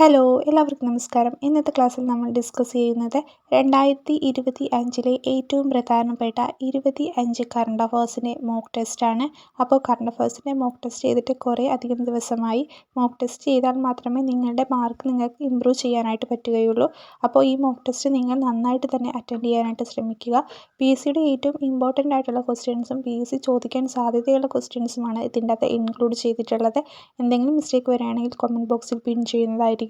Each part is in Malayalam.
ഹലോ എല്ലാവർക്കും നമസ്കാരം. ഇന്നത്തെ ക്ലാസ്സിൽ നമ്മൾ ഡിസ്കസ് ചെയ്യുന്നത് രണ്ടായിരത്തി ഇരുപത്തി അഞ്ചിലെ ഏറ്റവും പ്രധാനപ്പെട്ട ഇരുപത്തി അഞ്ച് കറണ്ട് അഫേഴ്സിന്റെ മോക്ക് ടെസ്റ്റാണ് അപ്പോൾ കറണ്ട് അഫേഴ്സിന്റെ മോക്ക് ടെസ്റ്റ് ചെയ്തിട്ട് കുറേ അധികം ദിവസമായി മോക്ക് ടെസ്റ്റ് ചെയ്താൽ മാത്രമേ നിങ്ങളുടെ മാർക്ക് നിങ്ങൾക്ക് ഇമ്പ്രൂവ് ചെയ്യാനായിട്ട് പറ്റുകയുള്ളൂ. അപ്പോൾ ഈ മോക്ക് ടെസ്റ്റ് നിങ്ങൾ നന്നായിട്ട് തന്നെ അറ്റൻഡ് ചെയ്യാനായിട്ട് ശ്രമിക്കുക. പി എസ് സിയുടെ ഏറ്റവും ഇമ്പോർട്ടന്റ് ആയിട്ടുള്ള ക്വസ്റ്റ്യൻസും പി എസ് സി ചോദിക്കാൻ സാധ്യതയുള്ള ക്വസ്റ്റ്യൻസുമാണ് ഇതിന്റെ അകത്ത് ഇൻക്ലൂഡ് ചെയ്തിട്ടുള്ളത്. എന്തെങ്കിലും മിസ്റ്റേക്ക് വരികയാണെങ്കിൽ കമന്റ് ബോക്സിൽ പിൻ ചെയ്യുന്നതായിരിക്കും.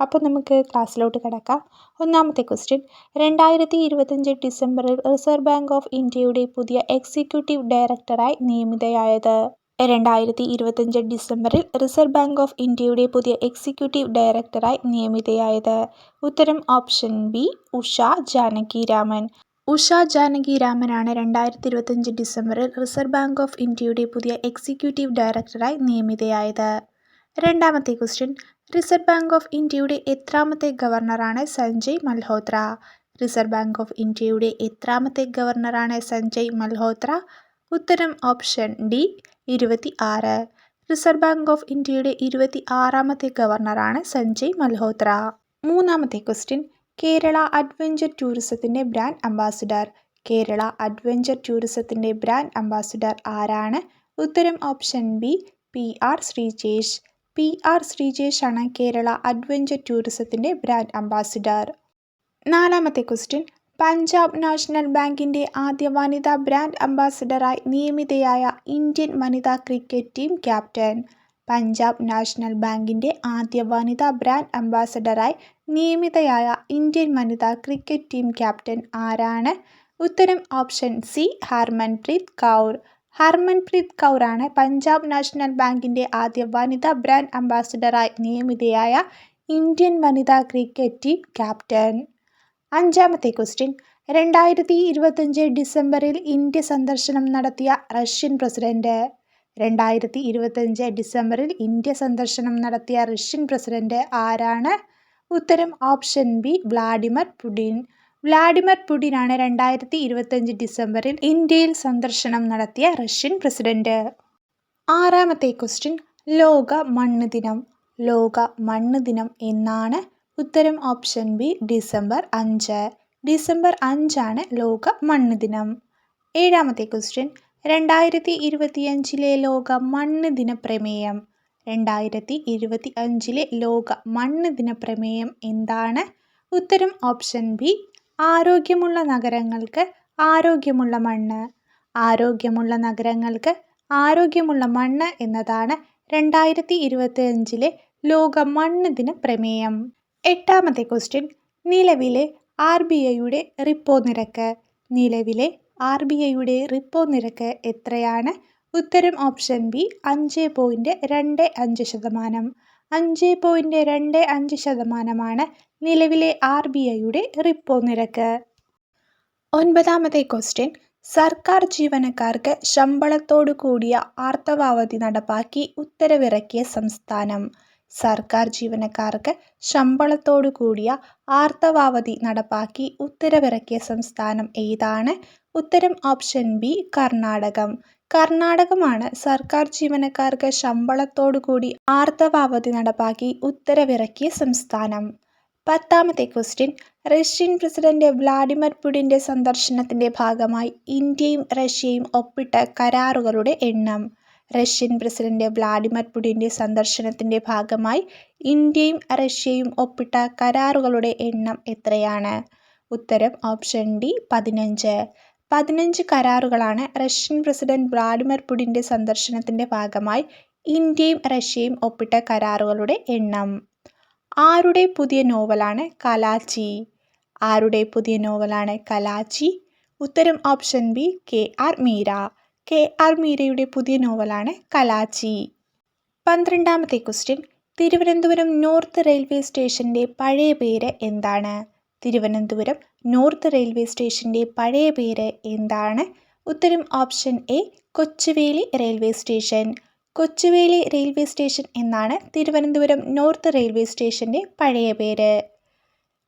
അപ്പോൾ നമുക്ക് ക്ലാസ്സിലോട്ട് കിടക്കാം. ഒന്നാമത്തെ ക്വസ്റ്റ്യൻ. രണ്ടായിരത്തി ഇരുപത്തഞ്ച് ഡിസംബറിൽ റിസർവ് ബാങ്ക് ഓഫ് ഇന്ത്യയുടെ പുതിയ എക്സിക്യൂട്ടീവ് ഡയറക്ടറായി നിയമിതയായത്. രണ്ടായിരത്തി ഇരുപത്തഞ്ച് ഡിസംബറിൽ റിസർവ് ബാങ്ക് ഓഫ് ഇന്ത്യയുടെ പുതിയ എക്സിക്യൂട്ടീവ് ഡയറക്ടറായി നിയമിതയായത്. ഉത്തരം ഓപ്ഷൻ ബി ഉഷ ജാനകി രാമൻ ഉഷ ജാനകിരാമനാണ് രണ്ടായിരത്തി ഇരുപത്തഞ്ച് ഡിസംബറിൽ റിസർവ് ബാങ്ക് ഓഫ് ഇന്ത്യയുടെ പുതിയ എക്സിക്യൂട്ടീവ് ഡയറക്ടറായി നിയമിതയായത്. രണ്ടാമത്തെ ക്വസ്റ്റ്യൻ. റിസർവ് ബാങ്ക് ഓഫ് ഇന്ത്യയുടെ എത്രാമത്തെ ഗവർണറാണ് Sanjay Malhotra. Reserve bank of ഇന്ത്യയുടെ എത്രാമത്തെ ഗവർണറാണ് സഞ്ജയ് മൽഹോത്ര? ഉത്തരം ഓപ്ഷൻ ഡി ഇരുപത്തി ആറ് റിസർവ് ബാങ്ക് ഓഫ് ഇന്ത്യയുടെ ഇരുപത്തി ആറാമത്തെ ഗവർണറാണ് സഞ്ജയ് മൽഹോത്ര. മൂന്നാമത്തെ ക്വസ്റ്റ്യൻ കേരള അഡ്വഞ്ചർ ടൂറിസത്തിന്റെ ബ്രാൻഡ് അംബാസിഡർ. കേരള അഡ്വഞ്ചർ ടൂറിസത്തിന്റെ ബ്രാൻഡ് അംബാസിഡർ ആരാണ്? ഉത്തരം option B P R Sreejesh. P R ശ്രീജേഷാണ് Kerala adventure ടൂറിസത്തിന്റെ ബ്രാൻഡ് അംബാസിഡർ. നാലാമത്തെ ക്വസ്റ്റ്യൻ പഞ്ചാബ് നാഷണൽ ബാങ്കിന്റെ ആദ്യ വനിതാ ബ്രാൻഡ് അംബാസിഡറായി നിയമിതയായ ഇന്ത്യൻ വനിതാ cricket team captain. Punjab national ബാങ്കിന്റെ ആദ്യ വനിതാ ബ്രാൻഡ് അംബാസിഡറായി നിയമിതയായ ഇന്ത്യൻ വനിതാ ക്രിക്കറ്റ് ടീം ക്യാപ്റ്റൻ ആരാണ്? ഉത്തരം ഓപ്ഷൻ സി ഹർമൻപ്രീത് കൗർ. ഹർമൻപ്രീത് കൗറാണ് പഞ്ചാബ് നാഷണൽ ബാങ്കിന്റെ ആദ്യ വനിതാ ബ്രാൻഡ് അംബാസിഡറായി നിയമിതയായ ഇന്ത്യൻ വനിതാ ക്രിക്കറ്റ് ടീം ക്യാപ്റ്റൻ. അഞ്ചാമത്തെ ക്വസ്റ്റ്യൻ രണ്ടായിരത്തി ഇരുപത്തഞ്ച് ഡിസംബറിൽ ഇന്ത്യ സന്ദർശനം നടത്തിയ റഷ്യൻ പ്രസിഡന്റ്. രണ്ടായിരത്തി ഇരുപത്തഞ്ച് ഡിസംബറിൽ ഇന്ത്യ സന്ദർശനം നടത്തിയ റഷ്യൻ പ്രസിഡന്റ് ആരാണ്? ഉത്തരം option B Vladimir Putin. Vladimir പുടിനാണ് രണ്ടായിരത്തി ഇരുപത്തഞ്ച് ഡിസംബറിൽ ഇന്ത്യയിൽ സന്ദർശനം നടത്തിയ റഷ്യൻ പ്രസിഡന്റ്. ആറാമത്തെ ക്വസ്റ്റ്യൻ ലോക മണ്ണ് ദിനം. ലോക മണ്ണ് ദിനം എന്നാണ് ഉത്തരം ഓപ്ഷൻ ബി ഡിസംബർ അഞ്ച്. ഡിസംബർ അഞ്ചാണ് ലോക മണ്ണ് ദിനം. ഏഴാമത്തെ ക്വസ്റ്റ്യൻ രണ്ടായിരത്തി ഇരുപത്തിയഞ്ചിലെ ലോക മണ്ണ് ദിന പ്രമേയം രണ്ടായിരത്തി ഇരുപത്തി അഞ്ചിലെ ലോക മണ്ണ് ദിന പ്രമേയം എന്താണ്? ഉത്തരം ഓപ്ഷൻ ബി ആരോഗ്യമുള്ള നഗരങ്ങൾക്ക് ആരോഗ്യമുള്ള മണ്ണ്. ആരോഗ്യമുള്ള നഗരങ്ങൾക്ക് ആരോഗ്യമുള്ള മണ്ണ് എന്നതാണ് രണ്ടായിരത്തി ഇരുപത്തി അഞ്ചിലെ ലോക മണ്ണ് ദിന പ്രമേയം. എട്ടാമത്തെ ക്വസ്റ്റ്യൻ. നിലവിലെ ആർ ബി ഐയുടെ റിപ്പോ നിരക്ക്. നിലവിലെ ആർ ബി ഐയുടെ റിപ്പോ നിരക്ക് എത്രയാണ്? ഉത്തരം ഓപ്ഷൻ ബി അഞ്ച് പോയിന്റ് രണ്ട് അഞ്ച് ശതമാനം. അഞ്ച് പോയിന്റ് രണ്ട് അഞ്ച് ശതമാനമാണ് നിലവിലെ ആർ ബി ഐയുടെ റിപ്പോ നിരക്ക്. ഒൻപതാമത്തെ ക്വസ്റ്റ്യൻ സർക്കാർ ജീവനക്കാർക്ക് ശമ്പളത്തോടു കൂടിയ ആർത്തവാവധി നടപ്പാക്കി ഉത്തരവിറക്കിയ സംസ്ഥാനം. സർക്കാർ ജീവനക്കാർക്ക് ശമ്പളത്തോടു കൂടിയ ആർത്തവാവധി നടപ്പാക്കി ഉത്തരവിറക്കിയ സംസ്ഥാനം ഏതാണ്? ഉത്തരം ഓപ്ഷൻ ബി കർണാടകം. കർണാടകമാണ് സർക്കാർ ജീവനക്കാർക്ക് ശമ്പളത്തോടു കൂടി ആർത്തവാവധി നടപ്പാക്കി ഉത്തരവിറക്കിയ സംസ്ഥാനം. പത്താമത്തെ ക്വസ്റ്റ്യൻ റഷ്യൻ പ്രസിഡന്റ് വ്ളാഡിമിർ പുടിന്റെ സന്ദർശനത്തിന്റെ ഭാഗമായി ഇന്ത്യയും റഷ്യയും ഒപ്പിട്ട കരാറുകളുടെ എണ്ണം. റഷ്യൻ പ്രസിഡന്റ് വ്ളാഡിമിർ പുടിന്റെ സന്ദർശനത്തിന്റെ ഭാഗമായി ഇന്ത്യയും റഷ്യയും ഒപ്പിട്ട കരാറുകളുടെ എണ്ണം എത്രയാണ്? ഉത്തരം ഓപ്ഷൻ ഡി പതിനഞ്ച്. പതിനഞ്ച് കരാറുകളാണ് റഷ്യൻ പ്രസിഡന്റ് വ്ളാഡിമിർ പുടിന്റെ സന്ദർശനത്തിന്റെ ഭാഗമായി ഇന്ത്യയും റഷ്യയും ഒപ്പിട്ട കരാറുകളുടെ എണ്ണം. ആരുടെ പുതിയ നോവലാണ് കലാച്ചി? ആരുടെ പുതിയ നോവലാണ് കലാച്ചി? ഉത്തരം option B K R Meera. K R മീരയുടെ പുതിയ നോവലാണ് കലാച്ചി. പന്ത്രണ്ടാമത്തെ ക്വസ്റ്റ്യൻ തിരുവനന്തപുരം നോർത്ത് റെയിൽവേ സ്റ്റേഷന്റെ പഴയ പേര് എന്താണ്? തിരുവനന്തപുരം നോർത്ത് റെയിൽവേ സ്റ്റേഷന്റെ പഴയ പേര് എന്താണ്? ഉത്തരം option A Kochuveli railway station. Kochuveli railway station എന്നാണ് തിരുവനന്തപുരം നോർത്ത് റെയിൽവേ സ്റ്റേഷന്റെ പഴയ പേര്.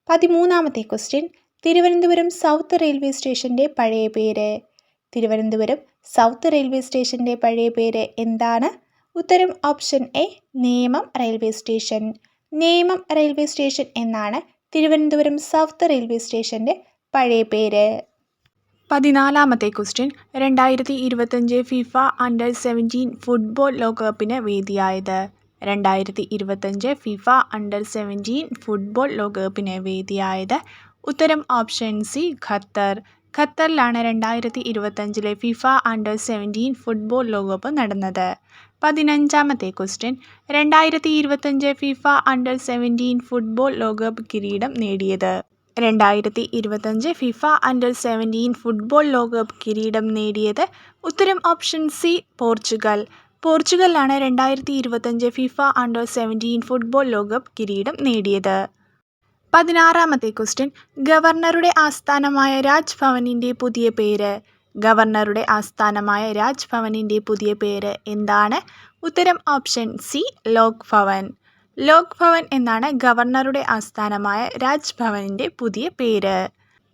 പതിമൂന്നാമത്തെ ക്വസ്റ്റ്യൻ തിരുവനന്തപുരം സൗത്ത് റെയിൽവേ സ്റ്റേഷന്റെ പഴയ പേര്. തിരുവനന്തപുരം സൗത്ത് റെയിൽവേ സ്റ്റേഷന്റെ പഴയ പേര് എന്താണ്? ഉത്തരം option A Nemom railway station. Nemom railway station എന്നാണ് തിരുവനന്തപുരം സൗത്ത് റെയിൽവേ സ്റ്റേഷന്റെ പഴയ പേര്. പതിനാലാമത്തെ ക്വസ്റ്റ്യൻ രണ്ടായിരത്തി ഇരുപത്തഞ്ച് ഫിഫ അണ്ടർ സെവന്റീൻ ഫുട്ബോൾ ലോകകപ്പിന് വേദിയായത്. രണ്ടായിരത്തി ഇരുപത്തഞ്ച് ഫിഫ അണ്ടർ സെവന്റീൻ ഫുട്ബോൾ ലോകകപ്പിന് വേദിയായത്. ഉത്തരം ഓപ്ഷൻ സി ഖത്തർ. ഖത്തറിലാണ് രണ്ടായിരത്തി ഇരുപത്തഞ്ചിലെ ഫിഫ അണ്ടർ സെവന്റീൻ ഫുട്ബോൾ ലോകകപ്പ് നടന്നത്. പതിനഞ്ചാമത്തെ ക്വസ്റ്റ്യൻ രണ്ടായിരത്തി ഇരുപത്തഞ്ച് ഫിഫ അണ്ടർ സെവന്റീൻ ഫുട്ബോൾ ലോകകപ്പ് കിരീടം നേടിയത്. രണ്ടായിരത്തി ഇരുപത്തഞ്ച് ഫിഫ അണ്ടർ സെവന്റീൻ ഫുട്ബോൾ ലോകകപ്പ് കിരീടം നേടിയത് ഉത്തരം ഓപ്ഷൻ സി പോർച്ചുഗൽ. പോർച്ചുഗലാണ് രണ്ടായിരത്തി ഇരുപത്തഞ്ച് ഫിഫ അണ്ടർ സെവന്റീൻ ഫുട്ബോൾ ലോകകപ്പ് കിരീടം നേടിയത്. പതിനാറാമത്തെ ക്വസ്റ്റ്യൻ. ഗവർണറുടെ ആസ്ഥാനമായ രാജ്ഭവനിന്റെ പുതിയ പേര്. ഗവർണറുടെ ആസ്ഥാനമായ രാജ്ഭവനിന്റെ പുതിയ പേര് എന്താണ്? ഉത്തരം ഓപ്ഷൻ സി ലോക് ഭവൻ ലോക് ഭവൻ എന്നാണ് ഗവർണറുടെ ആസ്ഥാനമായ രാജ്ഭവനിന്റെ പുതിയ പേര്.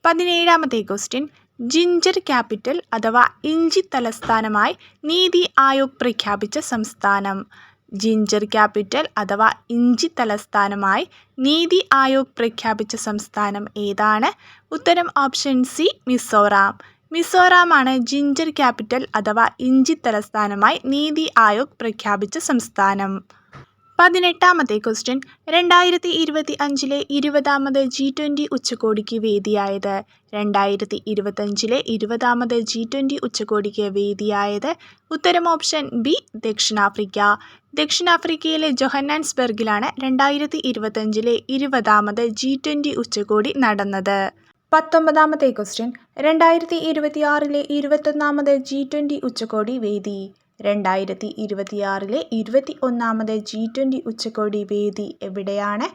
പതിനേഴാമത്തെ ക്വസ്റ്റ്യൻ. ജിഞ്ചർ ക്യാപിറ്റൽ അഥവാ ഇഞ്ചി തലസ്ഥാനമായി നീതി ആയോഗ് പ്രഖ്യാപിച്ച സംസ്ഥാനം. ജിഞ്ചർ ക്യാപിറ്റൽ അഥവാ ഇഞ്ചി തലസ്ഥാനമായി നീതി ആയോഗ് പ്രഖ്യാപിച്ച സംസ്ഥാനം ഏതാണ്? ഉത്തരം ഓപ്ഷൻ സി മിസോറാം. മിസോറാമാണ് ജിഞ്ചർ ക്യാപിറ്റൽ അഥവാ ഇഞ്ചി തലസ്ഥാനമായി നീതി ആയോഗ് പ്രഖ്യാപിച്ച സംസ്ഥാനം. പതിനെട്ടാമത്തെ ക്വസ്റ്റ്യൻ രണ്ടായിരത്തി ഇരുപത്തി അഞ്ചിലെ ഇരുപതാമത് ജി ട്വന്റി ഉച്ചകോടിക്ക് വേദിയായത്. രണ്ടായിരത്തി ഇരുപത്തഞ്ചിലെ ഇരുപതാമത് ജി ട്വന്റി ഉച്ചകോടിക്ക് വേദിയായത് ഉത്തരം ഓപ്ഷൻ ബി ദക്ഷിണാഫ്രിക്ക. ദക്ഷിണാഫ്രിക്കയിലെ ജൊഹന്നാൻസ്ബർഗിലാണ് രണ്ടായിരത്തി ഇരുപത്തഞ്ചിലെ ഇരുപതാമത് ജി ട്വന്റി ഉച്ചകോടി നടന്നത്. പത്തൊമ്പതാമത്തെ ക്വസ്റ്റ്യൻ രണ്ടായിരത്തി ഇരുപത്തിയാറിലെ ഇരുപത്തൊന്നാമത് ജി ട്വന്റി ഉച്ചകോടി വേദി. രണ്ടായിരത്തി ഇരുപത്തിയാറിലെ ഇരുപത്തി ഒന്നാമത് ജി ട്വന്റി ഉച്ചകോടി വേദി എവിടെയാണ്?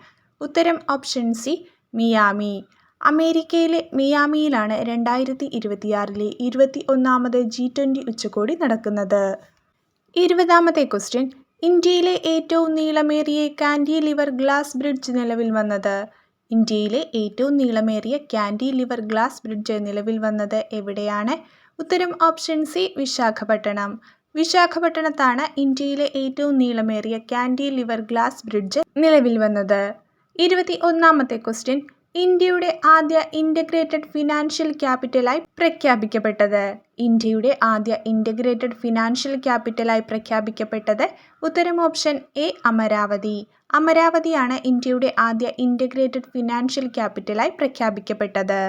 ഉത്തരം ഓപ്ഷൻ സി മിയാമി. അമേരിക്കയിലെ മിയാമിയിലാണ് രണ്ടായിരത്തി ഇരുപത്തിയാറിലെ ഇരുപത്തി ഒന്നാമത് ജി ട്വന്റി ഉച്ചകോടി നടക്കുന്നത്. ഇരുപതാമത്തെ ക്വസ്റ്റ്യൻ ഇന്ത്യയിലെ ഏറ്റവും നീളമേറിയ കാൻഡി ലിവർ ഗ്ലാസ് ബ്രിഡ്ജ് നിലവിൽ വന്നത്? ഇന്ത്യയിലെ ഏറ്റവും നീളമേറിയ കാൻഡി ലിവർ ഗ്ലാസ് ബ്രിഡ്ജ് നിലവിൽ വന്നത് എവിടെയാണ്? ഉത്തരം ഓപ്ഷൻ സി വിശാഖപട്ടണം. വിശാഖപട്ടണത്താണ് ഇന്ത്യയിലെ ഏറ്റവും നീളമേറിയ കാൻഡി ലിവർ ഗ്ലാസ് ബ്രിഡ്ജ് നിലവിൽ വന്നത്. ഇരുപത്തി ഒന്നാമത്തെ ക്വസ്റ്റ്യൻ ഇന്ത്യയുടെ ആദ്യ ഇന്റഗ്രേറ്റഡ് ഫിനാൻഷ്യൽ ക്യാപിറ്റലായി പ്രഖ്യാപിക്കപ്പെട്ടത്. ഇന്ത്യയുടെ ആദ്യ ഇന്റഗ്രേറ്റഡ് ഫിനാൻഷ്യൽ ക്യാപിറ്റലായി പ്രഖ്യാപിക്കപ്പെട്ടത് ഉത്തരം ഓപ്ഷൻ എ അമരാവതി. അമരാവതിയാണ് ഇന്ത്യയുടെ ആദ്യ ഇന്റഗ്രേറ്റഡ് ഫിനാൻഷ്യൽ ക്യാപിറ്റലായി പ്രഖ്യാപിക്കപ്പെട്ടത്.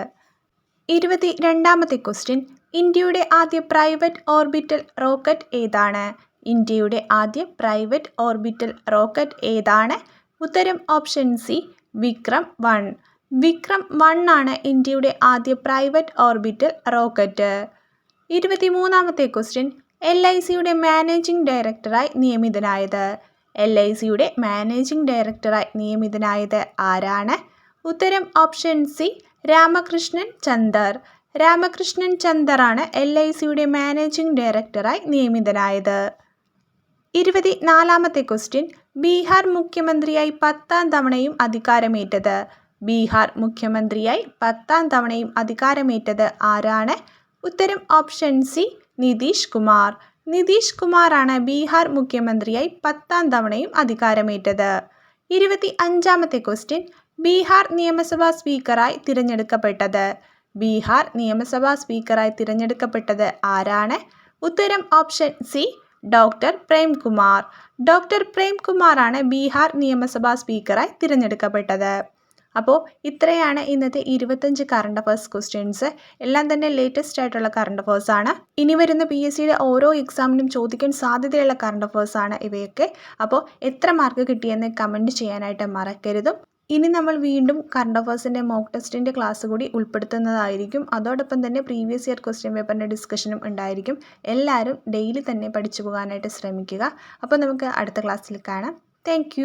ഇരുപത്തി രണ്ടാമത്തെ ക്വസ്റ്റ്യൻ ഇന്ത്യയുടെ ആദ്യ പ്രൈവറ്റ് ഓർബിറ്റൽ റോക്കറ്റ് ഏതാണ്? ഇന്ത്യയുടെ ആദ്യ പ്രൈവറ്റ് ഓർബിറ്റൽ റോക്കറ്റ് ഏതാണ്? ഉത്തരം option C Vikram one. Vikram one ആണ് ഇന്ത്യയുടെ ആദ്യ പ്രൈവറ്റ് ഓർബിറ്റൽ റോക്കറ്റ്. ഇരുപത്തി മൂന്നാമത്തെ ക്വസ്റ്റ്യൻ എൽ ഐ സിയുടെ മാനേജിംഗ് ഡയറക്ടറായി നിയമിതനായത്. എൽ ഐ സിയുടെ മാനേജിംഗ് ഡയറക്ടറായി നിയമിതനായത് ആരാണ്? ഉത്തരം ഓപ്ഷൻ സി രാമകൃഷ്ണൻ ചന്ദർ. രാമകൃഷ്ണൻ ചന്ദറാണ് എൽ ഐ സിയുടെ മാനേജിംഗ് ഡയറക്ടറായി നിയമിതനായത്. ഇരുപത്തി നാലാമത്തെ ക്വസ്റ്റ്യൻ ബീഹാർ മുഖ്യമന്ത്രിയായി പത്താം തവണയും അധികാരമേറ്റത്. ബീഹാർ മുഖ്യമന്ത്രിയായി പത്താം തവണയും അധികാരമേറ്റത് ആരാണ്? ഉത്തരം ഓപ്ഷൻ സി നിതീഷ് കുമാർ. നിതീഷ് കുമാറാണ് ബീഹാർ മുഖ്യമന്ത്രിയായി പത്താം തവണയും അധികാരമേറ്റത്. ഇരുപത്തി അഞ്ചാമത്തെ ക്വസ്റ്റ്യൻ ബീഹാർ നിയമസഭാ സ്പീക്കറായി തിരഞ്ഞെടുക്കപ്പെട്ടത്. ബീഹാർ നിയമസഭാ സ്പീക്കറായി തിരഞ്ഞെടുക്കപ്പെട്ടത് ആരാണ്? ഉത്തരം option C doctor Premkumar. Doctor പ്രേംകുമാറാണ് Bihar നിയമസഭാ സ്പീക്കറായി തിരഞ്ഞെടുക്കപ്പെട്ടത്. അപ്പോൾ ഇത്രയാണ് ഇന്നത്തെ ഇരുപത്തഞ്ച് കറണ്ട് അഫേഴ്സ് ക്വസ്റ്റ്യൻസ് എല്ലാം തന്നെ ലേറ്റസ്റ്റ് ആയിട്ടുള്ള കറണ്ട് അഫേഴ്സ് ആണ്. ഇനി വരുന്ന പി എസ് സിയുടെ ഓരോ എക്സാമിനും ചോദിക്കാൻ സാധ്യതയുള്ള കറണ്ട് അഫേഴ്സ് ആണ് ഇവയൊക്കെ. അപ്പോൾ എത്ര മാർക്ക് കിട്ടിയെന്ന് കമന്റ് ചെയ്യാനായിട്ട് മറക്കരുതും. ഇനി നമ്മൾ വീണ്ടും കറണ്ട് അഫേഴ്സിന്റെ മോക്ക് ടെസ്റ്റിന്റെ ക്ലാസ് കൂടി ഉൾപ്പെടുത്തുന്നതായിരിക്കും. അതോടൊപ്പം തന്നെ പ്രീവിയസ് ഇയർ ക്വസ്റ്റ്യൻ പേപ്പറിന്റെ ഡിസ്കഷനും ഉണ്ടായിരിക്കും. എല്ലാവരും ഡെയിലി തന്നെ പഠിച്ചു പോകാനായിട്ട് ശ്രമിക്കുക. അപ്പോൾ നമുക്ക് അടുത്ത ക്ലാസ്സിൽ കാണാം. താങ്ക്